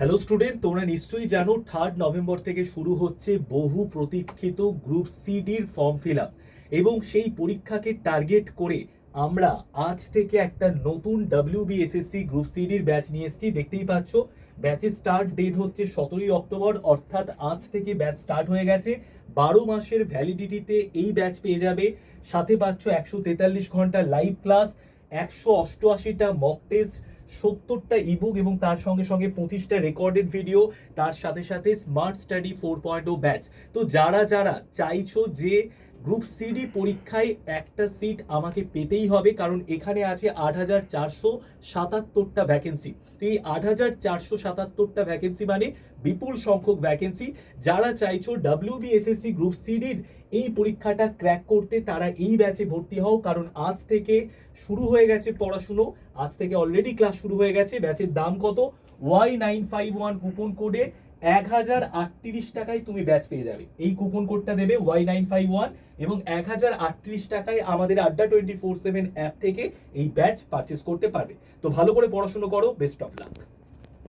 Hello student তোমরা নিশ্চয়ই জানো থার্ড নভেম্বর থেকে শুরু হচ্ছে বহু প্রতীক্ষিত গ্রুপ সিডির ফর্ম ফিল আপ এবং সেই পরীক্ষাকে টার্গেট করে আমরা আজ থেকে একটা নতুন ডাব্লিউবিএসএসসি গ্রুপ সিডির ব্যাচ নিয়ে এসেছি। দেখতেই পাচ্ছ ব্যাচের স্টার্ট ডেট হচ্ছে সতেরোই অক্টোবর, অর্থাৎ আজ থেকে ব্যাচ স্টার্ট হয়ে গেছে। বারো মাসের ভ্যালিডিটিতে এই ব্যাচ পেয়ে যাবে। সাথে পাচ্ছ একশো তেতাল্লিশ ঘণ্টা লাইভ ক্লাস একশো অষ্টআশিটা মক টেস্ট সত্তরটা ইবুক এবং তার সঙ্গে সঙ্গে পঁচিশটা রেকর্ডেড ভিডিও তার সাথে সাথে smart study four point O batch তো যারা যারা চাইছো যে গ্রুপ সিডি পরীক্ষায় একটা সিট আমাকে পেতেই হবে, কারণ এখানে আছে আট হাজার চারশো সাতাত্তরটা ভ্যাকেন্সি তো এই আট হাজার চারশো সাতাত্তরটা ভ্যাকেন্সি মানে বিপুল সংখ্যক ভ্যাকেন্সি যারা চাইছো ডাব্লিউবিএসএসসি গ্রুপ সিডির এই পরীক্ষাটা ক্র্যাক করতে, তারা এই ব্যাচে ভর্তি হও, কারণ আজ থেকে শুরু হয়ে গেছে পড়াশুনো। আজ থেকে অলরেডি ক্লাস শুরু হয়ে গেছে ব্যাচের দাম কত? Y nine five one coupon কোডে এক হাজার আটত্রিশ টাকায় তুমি ব্যাচ পেয়ে যাবে। এই কুপন কোডটা দেবে ওয়াই নাইন ফাইভ ওয়ান এবং এক হাজার আটত্রিশ টাকায় আমাদের আড্ডা টোয়েন্টি ফোর সেভেন অ্যাপ থেকে এই ব্যাচ পারচেস করতে পারবে। তো ভালো করে পড়াশুনো করো বেস্ট অফ লাক